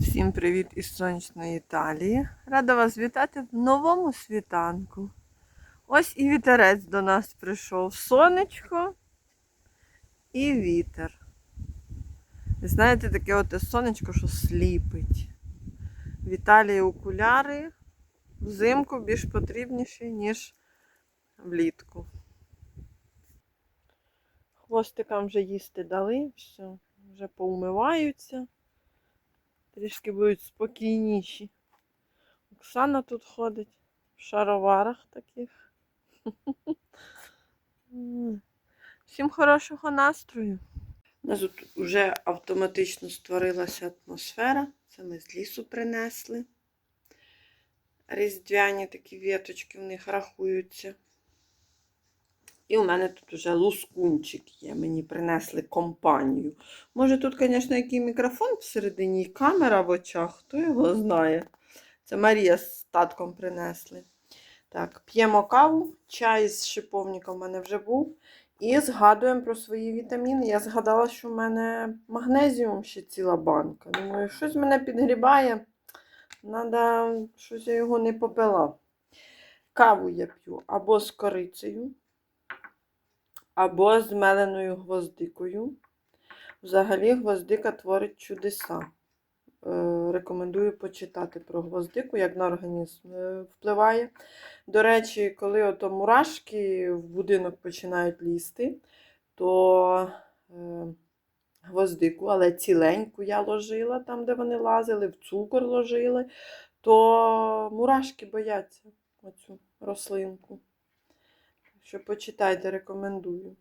Всім привіт із сонячної Італії. Рада вас вітати в новому світанку. Ось і вітерець до нас прийшов. Сонечко і вітер. Знаєте, таке от сонечко, що сліпить. В Італії окуляри взимку більш потрібніші, ніж влітку. Хвостикам вже їсти дали, все, вже поумиваються трішки будуть спокійніші. Оксана тут ходить в шароварах таких. Всім хорошого настрою. У нас тут вже автоматично створилася атмосфера. Це ми з лісу принесли. Різдвяні такі віточки в них рахуються. І у мене тут вже лускунчик є. Мені принесли компанію. Може тут, звісно, який мікрофон всередині і камера в очах, хто його знає. Це Марія з татком принесли. Так, п'ємо каву, чай з шиповником в мене вже був. І згадуємо про свої вітаміни. Я згадала, що в мене магнезіум ще ціла банка. Думаю, щось мене підгрібає. Надо, щось я його не попила. Каву я п'ю або з корицею або з меленою гвоздикою. Взагалі, гвоздика творить чудеса. Е, рекомендую почитати про гвоздику, як на організм е, впливає. До речі, коли ото мурашки в будинок починають лізти, то е, гвоздику, але ціленьку я ложила там, де вони лазили, в цукор ложили, то мурашки бояться оцю рослинку. Що почитайте, рекомендую.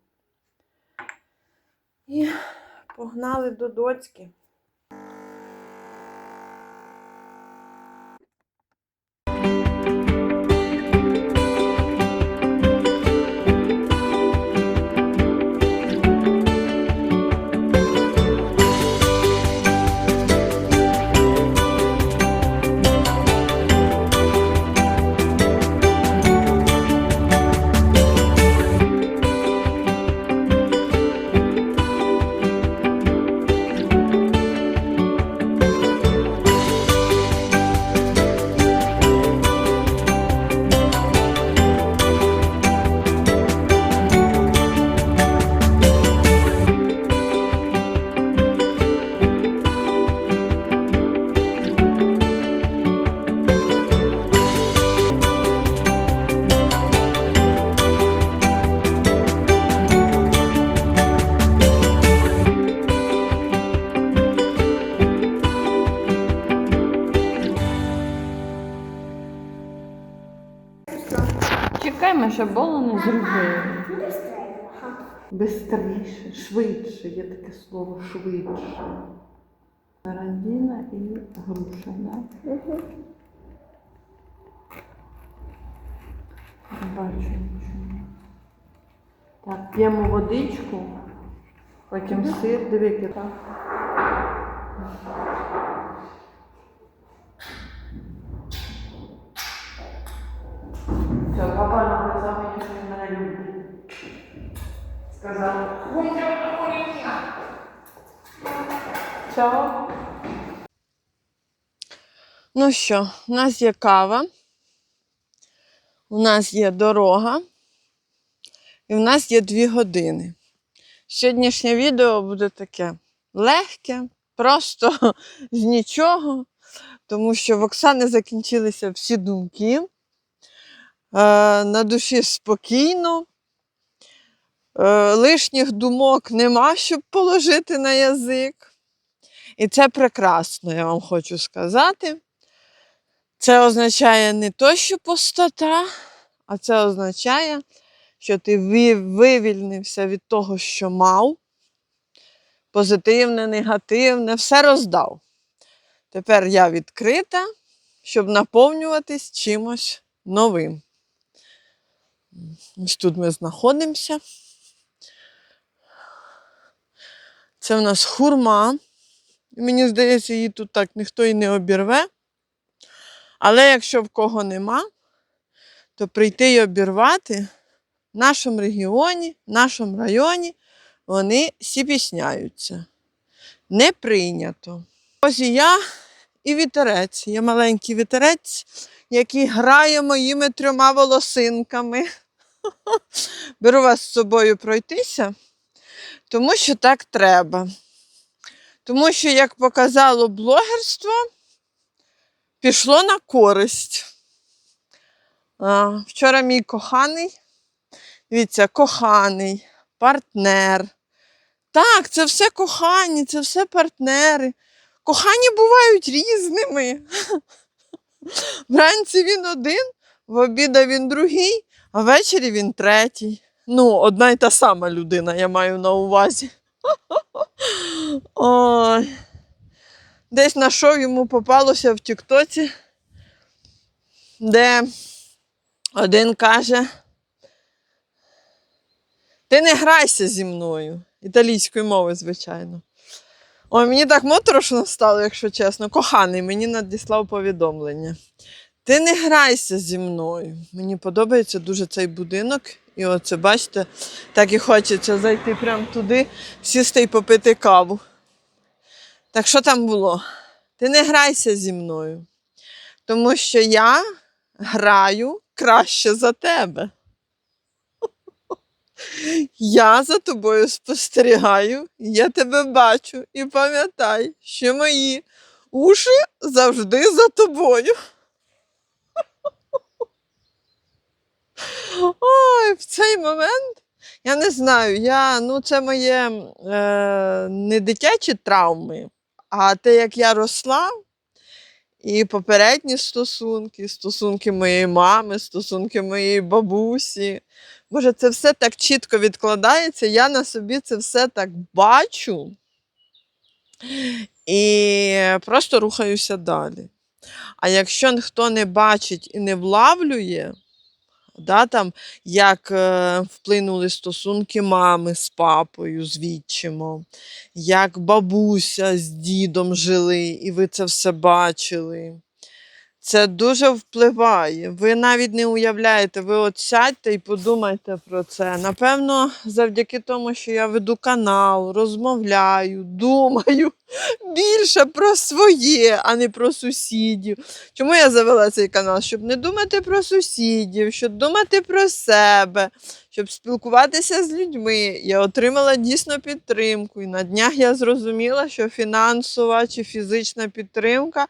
І погнали до доцьки. Зробили. Бистріше, швидше, є таке слово швидше. Радіна і груша, да? Не бачу нічого. Так, п'ємо водичку, потім сир, диви, який так. Все, папа написав мені, Сказав. Чао. Ну що, у нас є кава, у нас є дорога, і в нас є дві години. Сьогоднішнє відео буде таке легке, просто з нічого, тому що в Оксани закінчилися всі думки. Е, на душі спокійно. Е, лишніх думок нема, щоб положити на язик. І це прекрасно, я вам хочу сказати. Це означає не то, що пустота, а це означає, що ти вивільнився від того, що мав. Позитивне, негативне, все роздав. Тепер я відкрита, щоб наповнюватись чимось новим. Ось тут ми знаходимося. Це в нас хурма. Мені здається, її тут так ніхто і не обірве. Але якщо в кого нема, то прийти і обірвати в нашому регіоні, в нашому районі вони всі. Не прийнято. Ось і я і вітерець. Є маленький вітерець, який грає моїми трьома волосинками. Беру вас з собою пройтися, тому що так треба. Тому що, як показало блогерство, пішло на користь. А, вчора мій коханий, дивіться, коханий, партнер. Так, це все кохані, це все партнери. Кохані бувають різними. Вранці він один, в обіда він другий, а ввечері він третій. Ну, одна й та сама людина, я маю на увазі. Ой. Десь на шоу йому попалося в Тіктоці, де один каже: Ти не грайся зі мною. Італійською мовою, звичайно. Ой, мені так моторошно стало, якщо чесно. Коханий мені надіслав повідомлення. Ти не грайся зі мною. Мені подобається дуже цей будинок. І оце, бачите, так і хочеться зайти прямо туди, сісти і попити каву. Так що там було? Ти не грайся зі мною, тому що я граю краще за тебе. Я за тобою спостерігаю, я тебе бачу і пам'ятай, що мої уші завжди за тобою. Ой, в цей момент я не знаю, я, ну, це моє е, не дитячі травми, а те, як я росла, і попередні стосунки, стосунки моєї мами, стосунки моєї бабусі. Боже, це все так чітко відкладається, я на собі це все так бачу і просто рухаюся далі. А якщо ніхто не бачить і не влавлює, да, там, як е, вплинули стосунки мами з папою, з відчимом, як бабуся з дідом жили, і ви це все бачили. Це дуже впливає. Ви навіть не уявляєте, ви от сядьте і подумайте про це. Напевно, завдяки тому, що я веду канал, розмовляю, думаю більше про своє, а не про сусідів. Чому я завела цей канал? Щоб не думати про сусідів, щоб думати про себе, щоб спілкуватися з людьми. Я отримала дійсно підтримку. І на днях я зрозуміла, що фінансова чи фізична підтримка.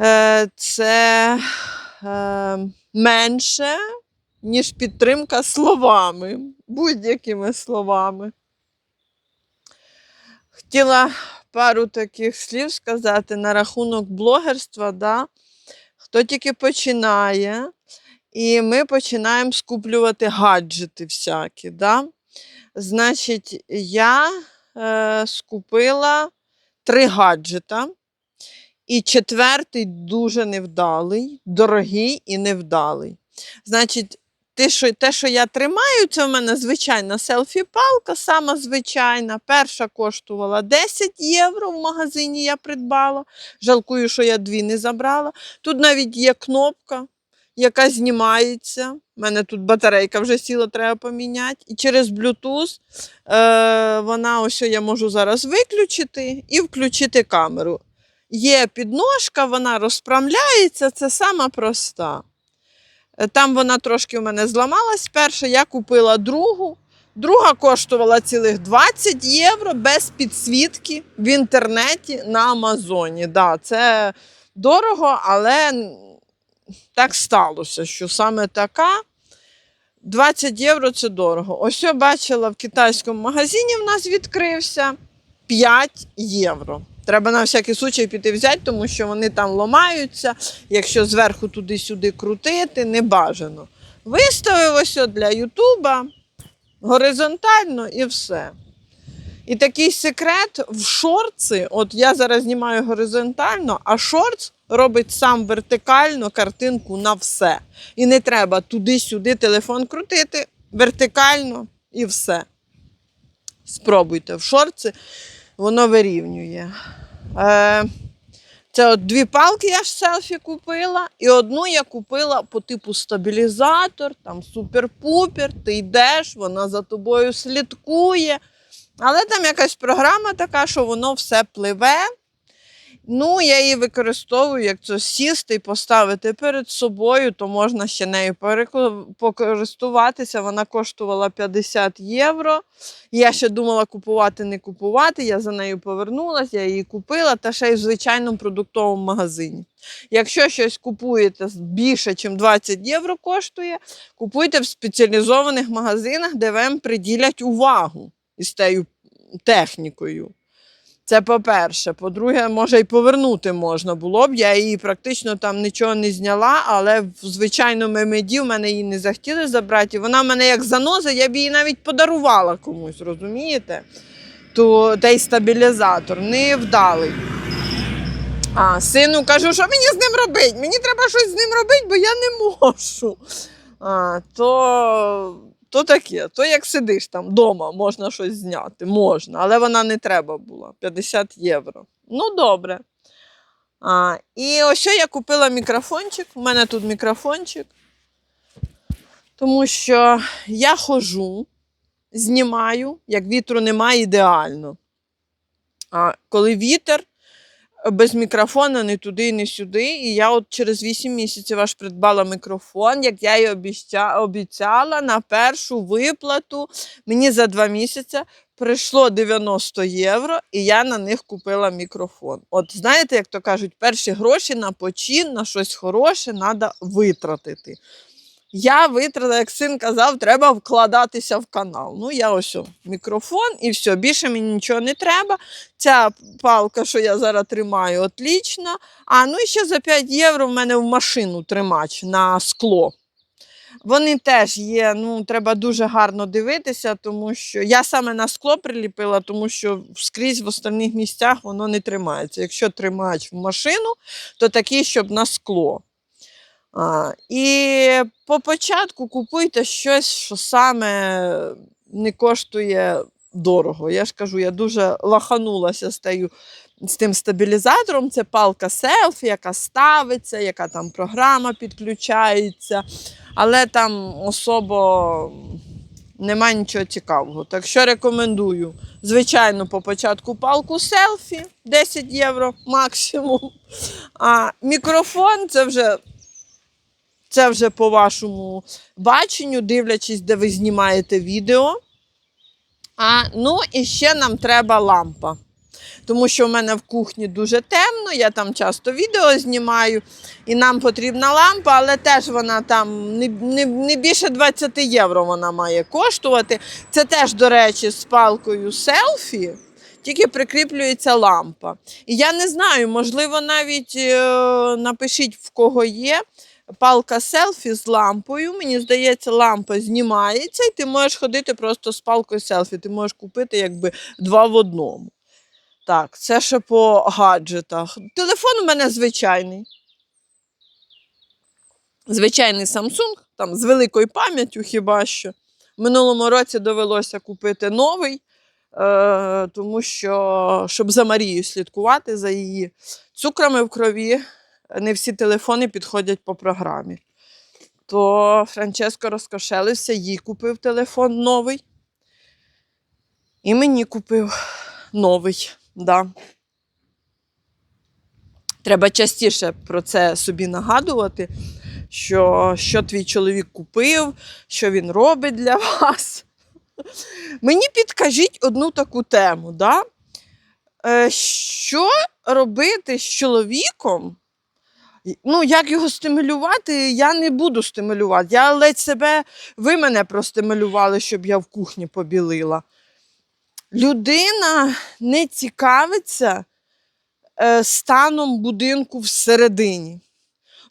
Е, це е, менше, ніж підтримка словами, будь-якими словами. Хотіла пару таких слів сказати на рахунок блогерства, да? хто тільки починає, і ми починаємо скуплювати гаджети всякі. Да? Значить, я е, скупила три гаджета. І четвертий дуже невдалий, дорогий і невдалий. Значить, те, що, те, що я тримаю, це в мене звичайна селфі-палка, сама звичайна. Перша коштувала 10 євро в магазині я придбала. Жалкую, що я дві не забрала. Тут навіть є кнопка, яка знімається. У мене тут батарейка вже сіла, треба поміняти. І через Bluetooth е, вона ось я можу зараз виключити і включити камеру. Є підножка, вона розправляється, це сама проста. Е, Там вона трошки у мене зламалась перша, я купила другу. Друга коштувала цілих 20 євро без підсвітки в інтернеті на Амазоні. Да, це дорого, але так сталося, що саме така 20 євро це дорого. Ось я бачила в китайському магазині в нас відкрився 5 євро. Треба на всякий случай піти взяти, тому що вони там ломаються. Якщо зверху туди-сюди крутити, не бажано. От для Ютуба горизонтально і все. І такий секрет в шорці, от я зараз знімаю горизонтально, а шортс робить сам вертикально картинку на все. І не треба туди-сюди телефон крутити, вертикально і все. Спробуйте в шорці воно вирівнює. Е, це от дві палки я ж селфі купила, і одну я купила по типу стабілізатор, там супер-пупер, ти йдеш, вона за тобою слідкує. Але там якась програма така, що воно все пливе. Ну, я її використовую, як це сісти і поставити перед собою, то можна ще нею покористуватися. Вона коштувала 50 євро. Я ще думала купувати, не купувати. Я за нею повернулася, я її купила та ще й в звичайному продуктовому магазині. Якщо щось купуєте більше, ніж 20 євро коштує, купуйте в спеціалізованих магазинах, де вам приділять увагу із тією технікою. Це по-перше. По-друге, може й повернути можна було б. Я її практично там нічого не зняла, але в звичайному меді в мене її не захотіли забрати. І вона мене як заноза, я б її навіть подарувала комусь, розумієте? То той стабілізатор невдалий. А сину кажу, що мені з ним робити? Мені треба щось з ним робити, бо я не можу. А, то, то таке, то як сидиш там вдома, можна щось зняти, можна, але вона не треба була 50 євро. Ну, добре. А, і ось я купила мікрофончик. У мене тут мікрофончик. Тому що я хожу, знімаю, як вітру немає ідеально. А коли вітер, без мікрофона ні туди, ні сюди. І я от через 8 місяців аж придбала мікрофон, як я обіця- обіцяла на першу виплату. Мені за 2 місяці прийшло 90 євро, і я на них купила мікрофон. От знаєте, як то кажуть, перші гроші на почин, на щось хороше треба витратити. Я витратила, як син казав, треба вкладатися в канал. Ну, я ось мікрофон і все, більше мені нічого не треба. Ця палка, що я зараз тримаю, отлічна. А ну і ще за 5 євро в мене в машину тримач на скло. Вони теж є, ну треба дуже гарно дивитися, тому що я саме на скло приліпила, тому що скрізь в остальних місцях воно не тримається. Якщо тримач в машину, то такий, щоб на скло. А, і по початку купуйте щось, що саме не коштує дорого. Я ж кажу, я дуже лаханулася з, тею, з тим стабілізатором. Це палка селфі, яка ставиться, яка там програма підключається, але там особо немає нічого цікавого. Так що рекомендую. Звичайно, по початку палку селфі 10 євро максимум. А мікрофон це вже це вже по вашому баченню, дивлячись, де ви знімаєте відео. А, ну і ще нам треба лампа. Тому що в мене в кухні дуже темно, я там часто відео знімаю, і нам потрібна лампа, але теж вона там не, не, не більше 20 євро вона має коштувати. Це теж, до речі, з палкою селфі, тільки прикріплюється лампа. І я не знаю, можливо, навіть е, напишіть, в кого є палка селфі з лампою. Мені здається, лампа знімається, і ти можеш ходити просто з палкою селфі. Ти можеш купити якби два в одному. Так, це ще по гаджетах. Телефон у мене звичайний. Звичайний Samsung, там з великою пам'яттю хіба що. Минулому році довелося купити новий, е, тому що, щоб за Марією слідкувати за її цукрами в крові, не всі телефони підходять по програмі. То Франческо розкошелився, їй купив телефон новий. І мені купив новий. Да. Треба частіше про це собі нагадувати, що, що твій чоловік купив, що він робить для вас. Мені підкажіть одну таку тему. Да? Е, що робити з чоловіком? Ну, як його стимулювати, я не буду стимулювати. Я ледь себе, ви мене простимулювали, щоб я в кухні побілила. Людина не цікавиться е, станом будинку всередині.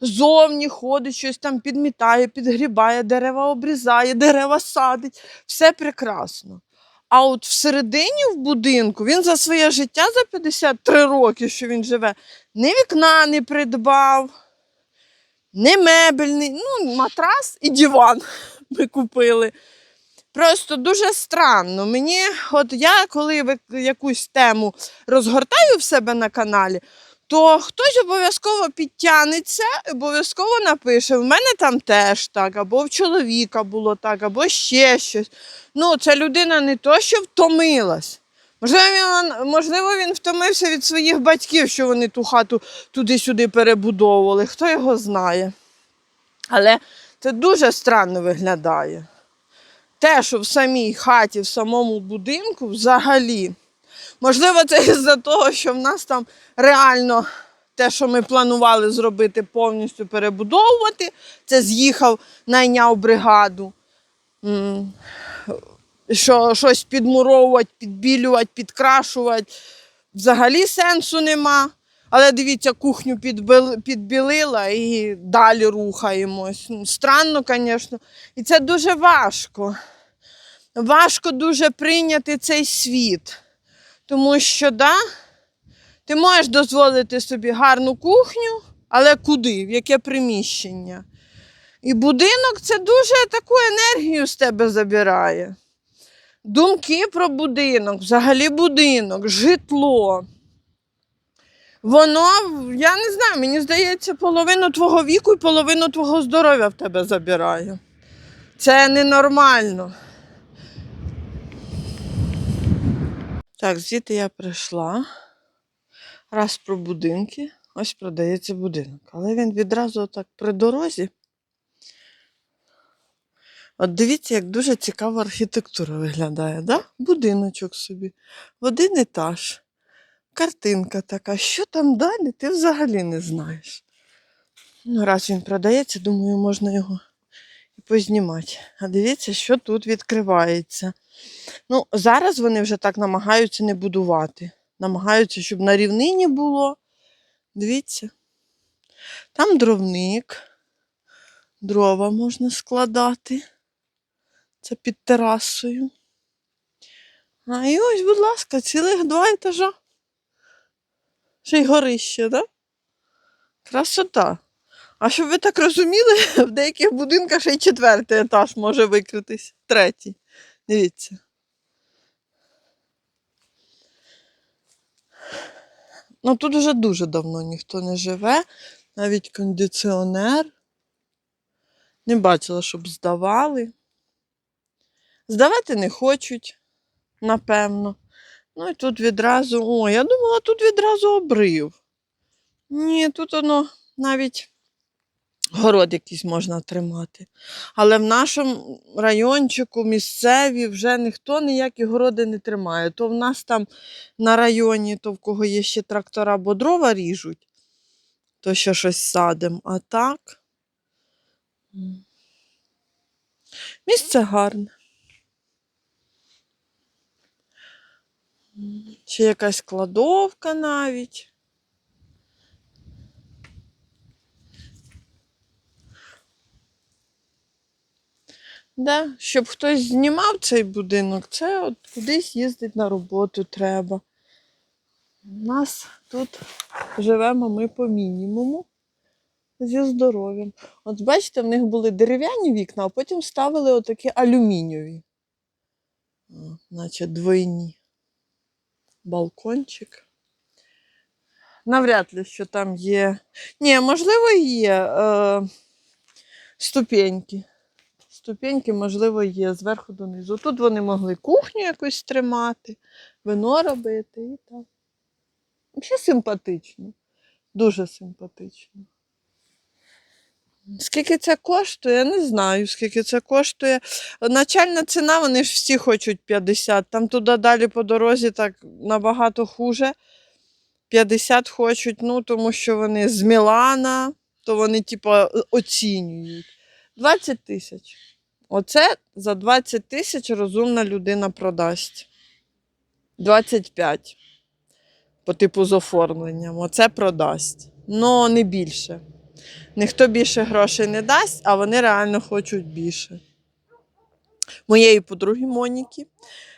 Зовні ходить, щось там підмітає, підгрібає, дерева обрізає, дерева садить. Все прекрасно. А от всередині в будинку він за своє життя за 53 роки, що він живе, ні вікна не придбав, ні мебельний, ну, матрас і диван ми купили. Просто дуже странно. Мені, от я коли якусь тему розгортаю в себе на каналі, то хтось обов'язково підтягнеться, обов'язково напише: в мене там теж так, або в чоловіка було так, або ще щось. Ну, ця людина не то, що втомилась. Можливо він, можливо, він втомився від своїх батьків, що вони ту хату туди-сюди перебудовували. Хто його знає. Але це дуже странно виглядає. Те, що в самій хаті, в самому будинку взагалі. Можливо, це із-за того, що в нас там реально те, що ми планували зробити, повністю перебудовувати. Це з'їхав, найняв бригаду. Що щось підмуровувати, підбілювати, підкрашувати. Взагалі сенсу нема. Але дивіться, кухню підбілила і далі рухаємось. Ну, Странно, звісно. І це дуже важко. Важко дуже прийняти цей світ. Тому що, да, ти можеш дозволити собі гарну кухню, але куди? В яке приміщення? І будинок це дуже таку енергію з тебе забирає. Думки про будинок, взагалі будинок, житло. Воно, я не знаю, мені здається, половину твого віку і половину твого здоров'я в тебе забирає. Це ненормально. Так, звідти я прийшла. Раз про будинки. Ось продається будинок. Але він відразу так при дорозі. От дивіться, як дуже цікава архітектура виглядає, да? Будиночок собі, в один етаж. Картинка така. Що там далі, ти взагалі не знаєш. Ну, раз він продається, думаю, можна його познімати. А дивіться, що тут відкривається. Ну, зараз вони вже так намагаються не будувати. Намагаються, щоб на рівнині було. Дивіться. Там дровник. Дрова можна складати. Це під терасою. А і ось, будь ласка, цілих два етажа. Ще й горище, да? Красота. А щоб ви так розуміли, в деяких будинках ще й четвертий етаж може викритись. Третій. Дивіться. Ну тут вже дуже давно ніхто не живе, навіть кондиціонер. Не бачила, щоб здавали. Здавати не хочуть, напевно. Ну і тут відразу. О, я думала, тут відразу обрив. Ні, тут воно навіть город якийсь можна тримати. Але в нашому райончику місцеві вже ніхто ніякі городи не тримає. То в нас там на районі, то в кого є ще трактора або дрова ріжуть, то ще щось садимо. А так. Місце гарне. Ще якась кладовка навіть. Да, щоб хтось знімав цей будинок, це от кудись їздить на роботу треба. У нас тут живемо ми по мінімуму зі здоров'ям. От бачите, в них були дерев'яні вікна, а потім ставили отакі алюмінієві. Наче двойні. Балкончик. Навряд ли, що там є. Ні, можливо, є е, ступеньки. Ступеньки, можливо, є зверху донизу. Тут вони могли кухню якусь тримати, вино робити і так. Взагалі симпатично. Дуже симпатично. Скільки це коштує, я не знаю, скільки це коштує. Начальна ціна, вони ж всі хочуть 50. Там туди далі по дорозі так набагато хуже. 50 хочуть, ну, тому що вони з Мілана, то вони, типа, оцінюють. 20 тисяч. Оце за 20 тисяч розумна людина продасть. 25. По типу з оформленням. Оце продасть. Ну, не більше. Ніхто більше грошей не дасть, а вони реально хочуть більше. Моєї подруги Моніки,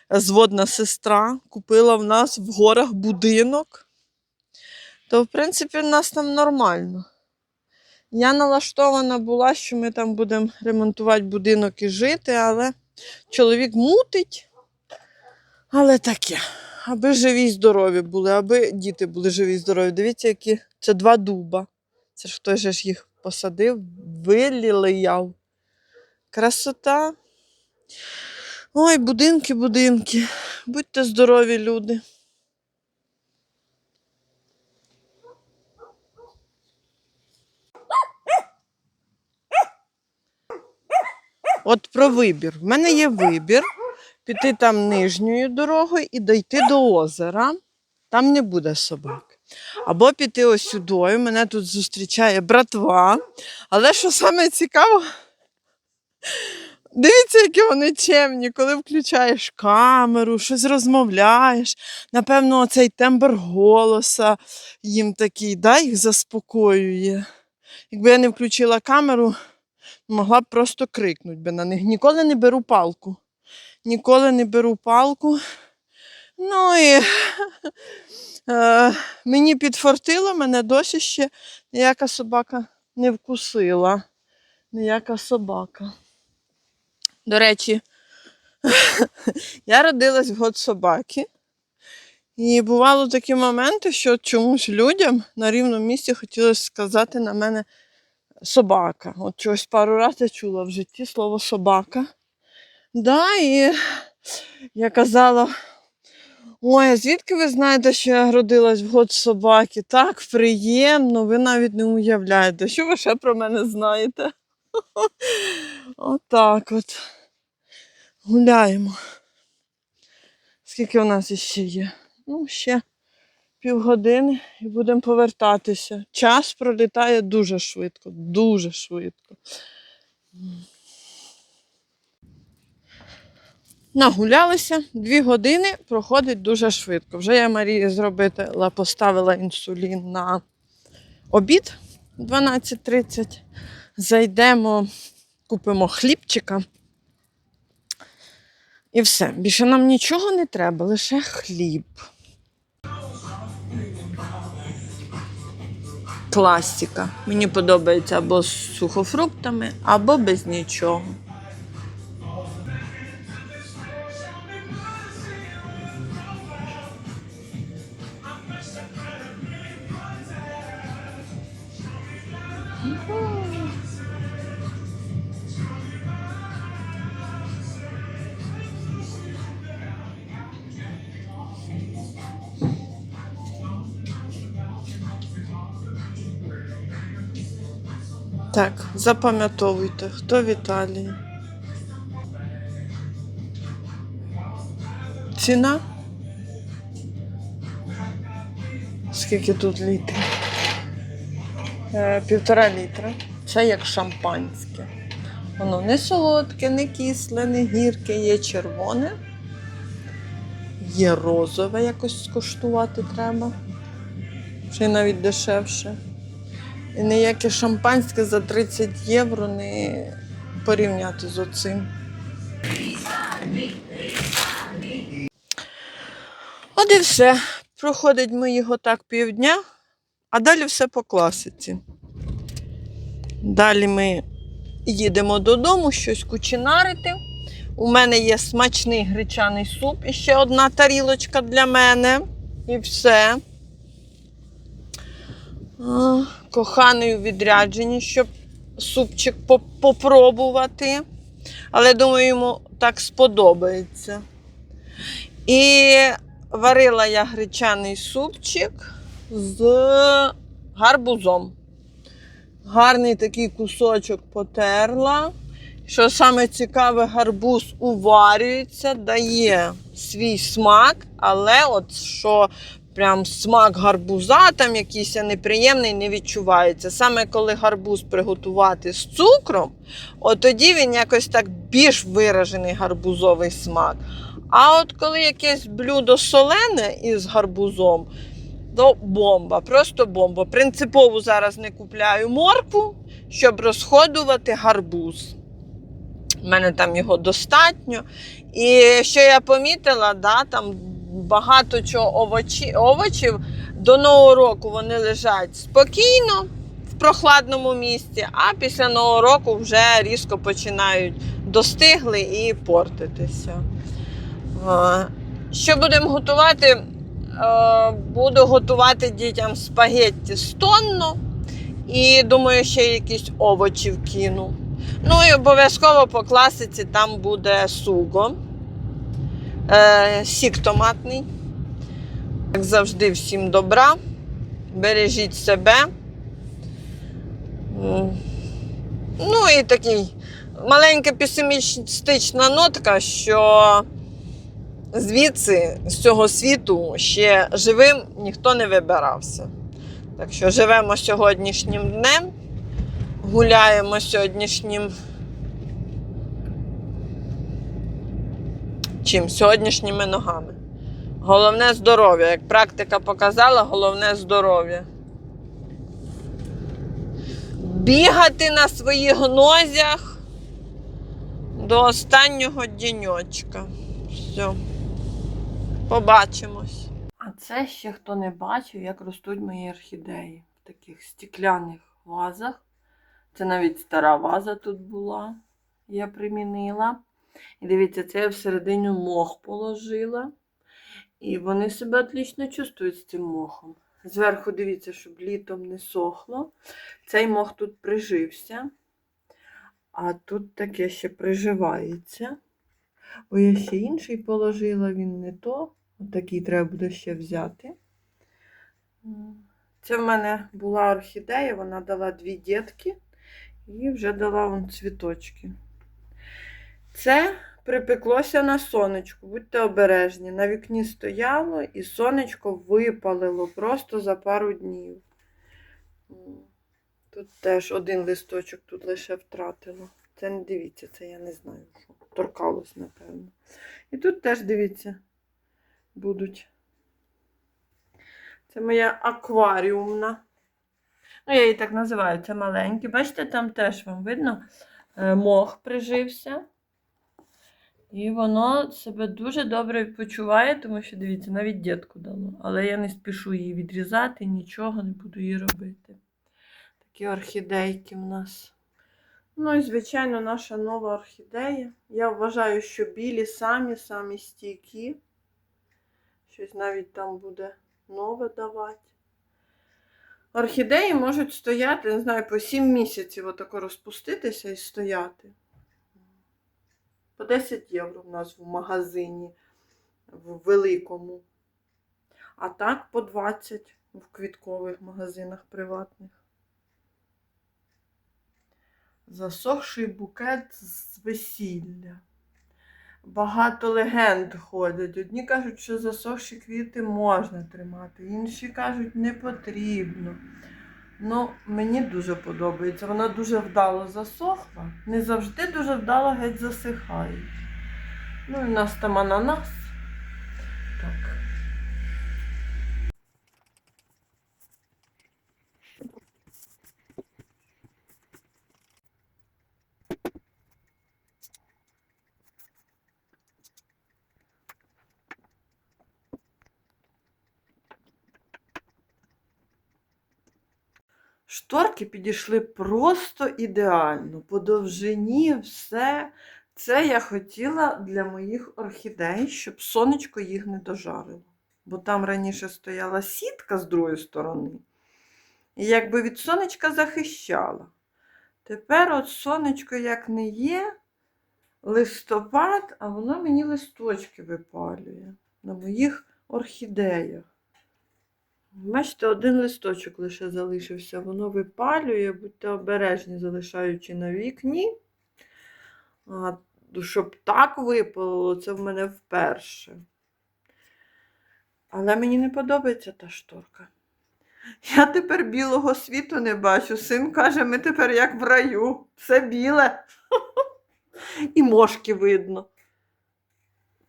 зводна сестра, купила в нас в горах будинок. То, в принципі, в нас там нормально. Я налаштована була, що ми там будемо ремонтувати будинок і жити, але чоловік мутить. Але таке. Аби живі й здорові були, аби діти були живі й здорові. Дивіться, які це два дуба. Це ж хтось ж їх посадив, вилілияв. Красота. Ой, будинки, будинки. Будьте здорові, люди. От про вибір. В мене є вибір піти там нижньою дорогою і дойти до озера. Там не буде собак. Або піти ось сюди. Мене тут зустрічає братва. Але що саме цікаво, дивіться, які вони чемні, коли включаєш камеру, щось розмовляєш. Напевно, оцей тембр голоса їм такий, да, їх заспокоює. Якби я не включила камеру, могла б просто крикнути би на них. Ніколи не беру палку. Ніколи не беру палку. Ну і е, мені підфартило, мене досі ще ніяка собака не вкусила. Ніяка собака. До речі, я родилась в год собаки. І бувало такі моменти, що чомусь людям на рівному місці хотілося сказати на мене собака. От чогось пару разів я чула в житті слово собака. Да, і я казала: ой, а звідки ви знаєте, що я родилась в год собаки? Так приємно, ви навіть не уявляєте, що ви ще про мене знаєте. Отак от. Гуляємо. Скільки у нас іще є? Ну, ще півгодини і будемо повертатися. Час пролітає дуже швидко, дуже швидко. Нагулялися, дві години проходить дуже швидко. Вже я Марії зробила, поставила інсулін на обід 12.30. Зайдемо, купимо хлібчика. І все. Більше нам нічого не треба, лише хліб. Класика. Мені подобається або з сухофруктами, або без нічого. Так, запам'ятовуйте, хто в Італії. Ціна? Скільки тут літрів? Е, півтора літра. Це як шампанське. Воно не солодке, не кисле, не гірке, є червоне. Є розове, якось скуштувати треба. Ще навіть дешевше. І ніяке шампанське за 30 євро не порівняти з оцим. От і все. Проходить ми його так півдня, а далі все по класиці. Далі ми їдемо додому, щось кучинарити. У мене є смачний гречаний суп і ще одна тарілочка для мене. І все. У відрядженні, щоб супчик попробувати. Але думаю, йому так сподобається. І варила я гречаний супчик з гарбузом. Гарний такий кусочок потерла. Що саме цікаве, гарбуз уварюється, дає свій смак, але от що прям смак гарбуза, там якийсь неприємний, не відчувається. Саме коли гарбуз приготувати з цукром, от тоді він якось так більш виражений гарбузовий смак. А от коли якесь блюдо солене із гарбузом, то бомба, просто бомба. Принципово зараз не купляю моркву, щоб розходувати гарбуз. У мене там його достатньо. І що я помітила, да, там багато чого овочі, овочів до Нового року вони лежать спокійно в прохладному місці, а після Нового року вже різко починають достигли і портитися. Е, Що будемо готувати? Е, Буду готувати дітям спагетті з тонну. І думаю, ще якісь овочі вкину. Ну і обов'язково по класиці там буде суго. Е, сік томатний. Як завжди, всім добра. Бережіть себе. Ну і такий маленька песимістична нотка, що звідси, з цього світу, ще живим ніхто не вибирався. Так що живемо сьогоднішнім днем, гуляємо сьогоднішнім. Чим? Сьогоднішніми ногами. Головне здоров'я. Як практика показала, головне здоров'я. Бігати на своїх нозях до останнього діньочка. Все. Побачимось. А це ще хто не бачив, як ростуть мої орхідеї в таких стекляних вазах. Це навіть стара ваза тут була, я примінила. І дивіться, це я всередину мох положила. І вони себе отлично чувствують з цим мохом. Зверху дивіться, щоб літом не сохло. Цей мох тут прижився. А тут таке ще приживається. Бо я ще інший положила, він не то. Отакий треба буде ще взяти. Це в мене була орхідея, вона дала дві дітки і вже дала вон цвіточки. Це припеклося на сонечку, будьте обережні. На вікні стояло і сонечко випалило просто за пару днів. Тут теж один листочок тут лише втратило. Це не дивіться, це я не знаю, що. Торкалось, напевно. І тут теж дивіться, будуть. Це моя акваріумна. Ну, я її так називаю, це маленькі. Бачите, там теж вам видно, е, мох прижився. І воно себе дуже добре почуває, тому що, дивіться, навіть дітку дало. Але я не спішу її відрізати, нічого не буду її робити. Такі орхідейки в нас. Ну і, звичайно, наша нова орхідея. Я вважаю, що білі самі самі стійкі. Щось навіть там буде нове давати. Орхідеї можуть стояти, не знаю, по 7 місяців отако розпуститися і стояти. По 10 євро в нас в магазині, в великому. А так по 20 в квіткових магазинах приватних. Засохший букет з весілля. Багато легенд ходять. Одні кажуть, що засохші квіти можна тримати, інші кажуть, не потрібно. Ну, мені дуже подобається. Вона дуже вдало засохла. Не завжди дуже вдало геть засихає. Ну, і у нас там ананас. Так. Шторки підійшли просто ідеально. По довжині все. Це я хотіла для моїх орхідей, щоб сонечко їх не дожарило. Бо там раніше стояла сітка з другої сторони. І якби від сонечка захищала. Тепер от сонечко як не є, листопад, а воно мені листочки випалює на моїх орхідеях. Бачите, один листочок лише залишився. Воно випалює, будьте обережні, залишаючи на вікні. А, щоб так випалило, це в мене вперше. Але мені не подобається та шторка. Я тепер білого світу не бачу. Син каже, ми тепер як в раю. Все біле. І мошки видно.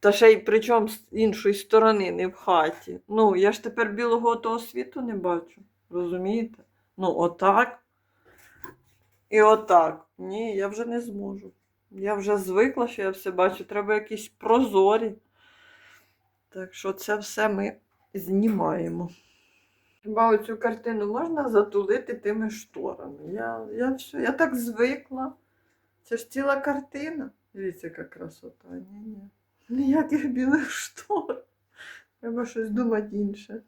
Та ще й причому з іншої сторони, не в хаті. Ну, я ж тепер білого того світу не бачу. Розумієте? Ну, отак. І отак. Ні, я вже не зможу. Я вже звикла, що я все бачу. Треба якісь прозорі. Так що це все ми знімаємо. Хіба оцю картину можна затулити тими шторами? Я, я, все, я так звикла. Це ж ціла картина. Дивіться, яка красота. Ні-ні. Ніяких білих штор. Треба щось думати інше.